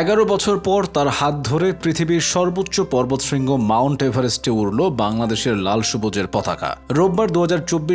এগারো বছর পর তার হাত ধরে পৃথিবীর সর্বোচ্চ পর্বতশৃঙ্গ মাউন্ট এভারেস্টে উড়ল বাংলাদেশের লাল সবুজের পতাকা। রোববার দু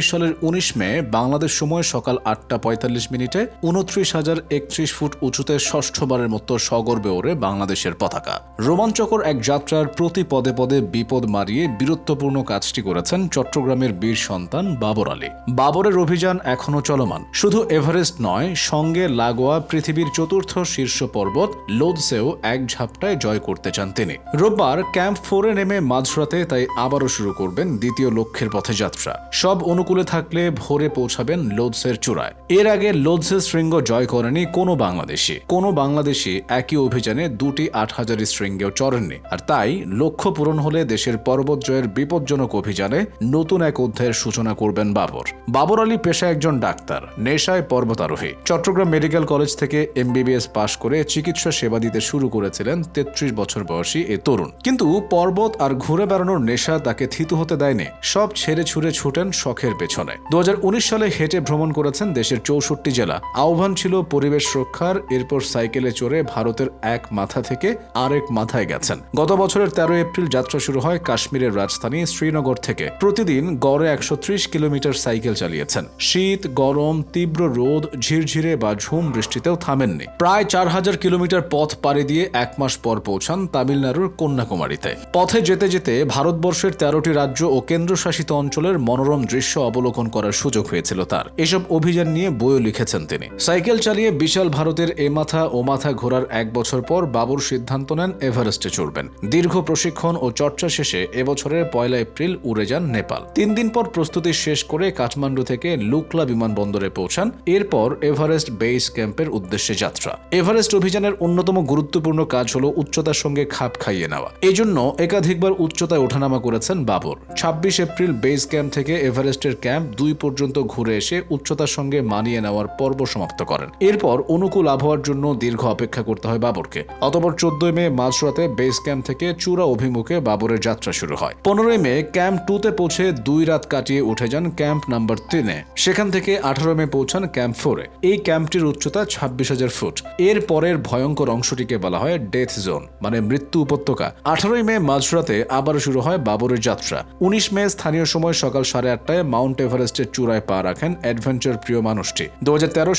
সালের উনিশ মে বাংলাদেশ সময় সকাল আটটা পঁয়তাল্লিশ মিনিটে উনত্রিশ হাজার একত্রিশ ফুট উঁচুতে ষষ্ঠবারের মতো সগর্বে ওড়ে বাংলাদেশের পতাকা। রোমাঞ্চকর এক যাত্রার প্রতি পদে পদে বিপদ মারিয়ে বীরত্বপূর্ণ কাজটি করেছেন চট্টগ্রামের বীর সন্তান বাবর আলী। বাবরের অভিযান এখনও চলমান। শুধু এভারেস্ট নয়, সঙ্গে লাগোয়া পৃথিবীর চতুর্থ শীর্ষ পর্বত লোদসেও এক ঝাপটায় জয় করতে চান তিনি। রোববার ক্যাম্প ফোরে নেমে মাঝরাতে তাই আবারও শুরু করবেন দ্বিতীয় লক্ষ্যের পথে যাত্রা সব অনুকূলে থাকলে ভোরে পৌঁছাবেন লোদসের চূড়ায়। এর আগে লোদসের শৃঙ্গ জয় করেনি কোনো বাংলাদেশি। কোনো বাংলাদেশি একই অভিযানে দুটি আট হাজারি শৃঙ্গেও চড়েননি। আর তাই লক্ষ্য পূরণ হলে দেশের পর্বত জয়ের বিপজ্জনক অভিযানে নতুন এক অধ্যায়ের সূচনা করবেন বাবর। বাবর আলী পেশা একজন ডাক্তার, নেশায় পর্বতারোহী। চট্টগ্রাম মেডিকেল কলেজ থেকে এমবিবিএস পাশ করে চিকিৎসা সেবা দিতে শুরু করেছিলেন তেত্রিশ বছর বয়সী এ তরুণ। কিন্তু পর্বত আর ঘুরে বেড়ানোর নেশা তাকে থিতু হতে দেয়নি। সব ছেড়ে ছুড়ে ছুটেন শখের পেছনে। দু সালে হেঁটে ভ্রমণ করেছেন দেশের চৌষট্টি জেলা। আহ্বান ছিল পরিবেশ রক্ষার, এরপর সাইকেলে চড়ে ভারতের এক মাথা থেকে আরেক মাথায় গেছেন। গত বছরের তেরো এপ্রিল যাত্রা শুরু হয় কাশ্মীরের রাজধানী শ্রীনগর থেকে। প্রতিদিন গড়ে একশো ত্রিশ কিলোমিটার সাইকেল চালিয়েছেন। শীত, গরম, তীব্র রোদ, ঝিরঝিরে বা ঝুম বৃষ্টিতেও থামেননি। প্রায় চার হাজার কিলোমিটার পথ পাড়ি দিয়ে এক মাস পর পৌঁছান তামিলনাড়ুর কন্যাকুমারীতে। পথে যেতে যেতে ভারতবর্ষের তেরোটি রাজ্য ও কেন্দ্রশাসিত অঞ্চলের মনোরম দৃশ্য অবলোকন করার সুযোগ হয়েছিল তার। এসব অভিযান নিয়ে বইও লিখেছেন তিনি। সাইকেল চালিয়ে বিশাল ভারতের এ মাথা ও মাথা ঘোরার এক বছর পর বাবুর সিদ্ধান্ত নেন এভারেস্টে চড়বেন। দীর্ঘ প্রশিক্ষণ ও চর্চা শেষে এবছরের পয়লা এপ্রিল উড়ে যান নেপাল। তিন দিন পর প্রস্তুতি শেষ করে কাঠমান্ডু থেকে লুকলা বিমানবন্দরে পৌঁছান। এরপর এভারেস্ট বেস ক্যাম্পের উদ্দেশ্যে যাত্রা। এভারেস্ট অভিযানের অন্যতম গুরুত্বপূর্ণ কাজ হলো উচ্চতার সঙ্গে খাপ খাইয়ে নেওয়া। এই জন্য একাধিকবার উচ্চতায় ওঠানামা করেছেন বাবর। ছাব্বিশ এপ্রিল বেস ক্যাম্প থেকে এভারেস্টের ক্যাম্প দুই পর্যন্ত ঘুরে এসে উচ্চতার সঙ্গে মানিয়ে নেওয়ার পর্ব সমাপ্ত করেন। এরপর অনুকূল আবহাওয়ার জন্য দীর্ঘ অপেক্ষা করতে হয় বাবরকে। অতপর চোদ্দই মে মাঝরাতে বেস ক্যাম্প থেকে চূড়া অভিমুখে বাবরের যাত্রা শুরু হয়। পনেরোই মে ক্যাম্প টুতে পৌঁছে দুই রাত কাটিয়ে উঠে যান ক্যাম্প নাম্বার তিনে। সেখান থেকে আঠারো মে পৌঁছান ক্যাম্প ফোরে। এই ক্যাম্পটির উচ্চতা ছাব্বিশ হাজার ফুট। এর পরের ভয়ঙ্কর অংশটিকে বলা হয় ডেথ জোন মানে মৃত্যু উপত্যকা। আঠারোই মে মাঝরাতে আবার শুরু হয় বাবরের যাত্রা। উনিশ মে স্থানীয় সময় সকাল সাড়ে আটটায় মাউন্ট এভারেস্টের চূড়ায় পা রাখেন অ্যাডভেঞ্চার প্রিয় মানুষটি। দু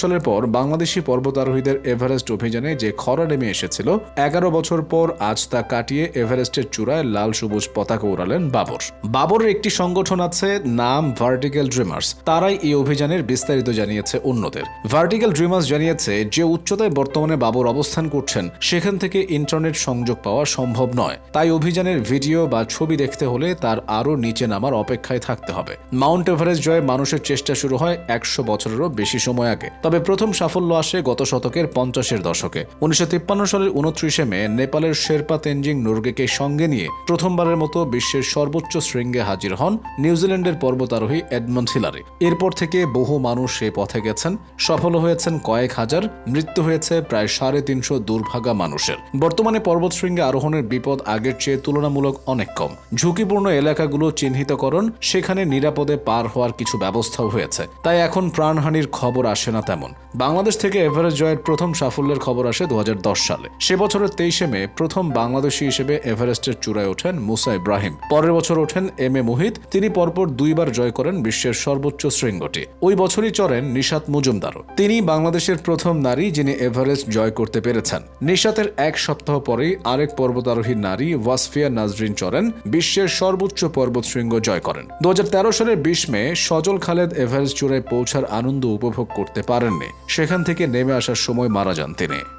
সালের পর বাংলাদেশি পর্বতারোহীদের এভারেস্ট অভিযানে যে খরা নেমে এসেছিল, এগারো বছর পর আজ তা কাটিয়ে এভারেস্টের চূড়ায় লাল সবুজ পতাকা উড়ালেন বাবর। বাবরের একটি সংগঠন আছে নাম ভার্টিক্যাল ড্রিমার্স। তারাই এই অভিযানের বিস্তারিত জানিয়েছে অন্যদের। ভার্টিক্যাল ড্রিমার্স জানিয়েছে যে উচ্চতায় বর্তমানে বাবর অবস্থান করছেন, সেখান থেকে ইন্টারনেট সংযোগ পাওয়া সম্ভব নয়। তাই অভিযানের ভিডিও বা ছবি দেখতে হলে তার আরও নিচে নামার অপেক্ষায় থাকতে হবে। মাউন্ট এভারেস্ট জয়ে মানুষের চেষ্টা শুরু হয় একশো বছরেরও বেশি সময় আগে। তবে প্রথম সাফল্য আসে গত শতকের পঞ্চাশের দশকে। উনিশশো তিপ্পান্ন সালের উনত্রিশে মে নেপালের শেরপা তেনজিং নুর্গেকে সঙ্গে নিয়ে প্রথমবারের মতো বিশ্বের সর্বোচ্চ শৃঙ্গে হাজির হন নিউজিল্যান্ডের পর্বতারোহী এডমন্ড হিলারি। এরপর থেকে বহু মানুষ সে পথে গেছেন। সফল হয়েছেন কয়েক হাজার, মৃত্যু হয়েছে প্রায় সাড়ে তিনশো দুর্ভাগা মানুষের। বর্তমানে পর্বতশৃঙ্গে আরোহণের বিপদ আগের চেয়ে তুলনামূলক অনেক কম। ঝুঁকিপূর্ণ এলাকাগুলো চিহ্নিতকরণ, সেখানে নিরাপদে পার হওয়ার কিছু ব্যবস্থাও হয়েছে। তাই এখন প্রাণহানির খবর আসে না তেমন। বাংলাদেশ থেকে এভারেস্ট জয়ের প্রথম সাফল্যের খবর আসে দু সালে। সে বছরের তেইশে মে প্রথম বাংলাদেশি হিসেবে এভারেস্টের চূড়ায় ওঠেন মুসা ইব্রাহিম। পরের বছর ওঠেন এম এ মোহিত। তিনি পরপর দুইবার জয় করেন বিশ্বের সর্বোচ্চ শৃঙ্গটি। ওই বছরই চড়েন নিশাত মজুমদারও। তিনি বাংলাদেশের প্রথম নারী যিনি এভারেস্ট জয় করতে পেরেছেন। নিশাতের এক সপ্তাহ পরেই আরেক পর্বতারোহী নারী ওয়াসফিয়া নাজরিন চরেন বিশ্বের সর্বোচ্চ পর্বত শৃঙ্গ জয় করেন। দু হাজার তেরো সালের বিশ মে সজল খালেদ এভারেস্ট চূড়ায় পৌঁছার আনন্দ উপভোগ করতে পারেননি। সেখান থেকে নেমে আসার সময় মারা যান তিনি।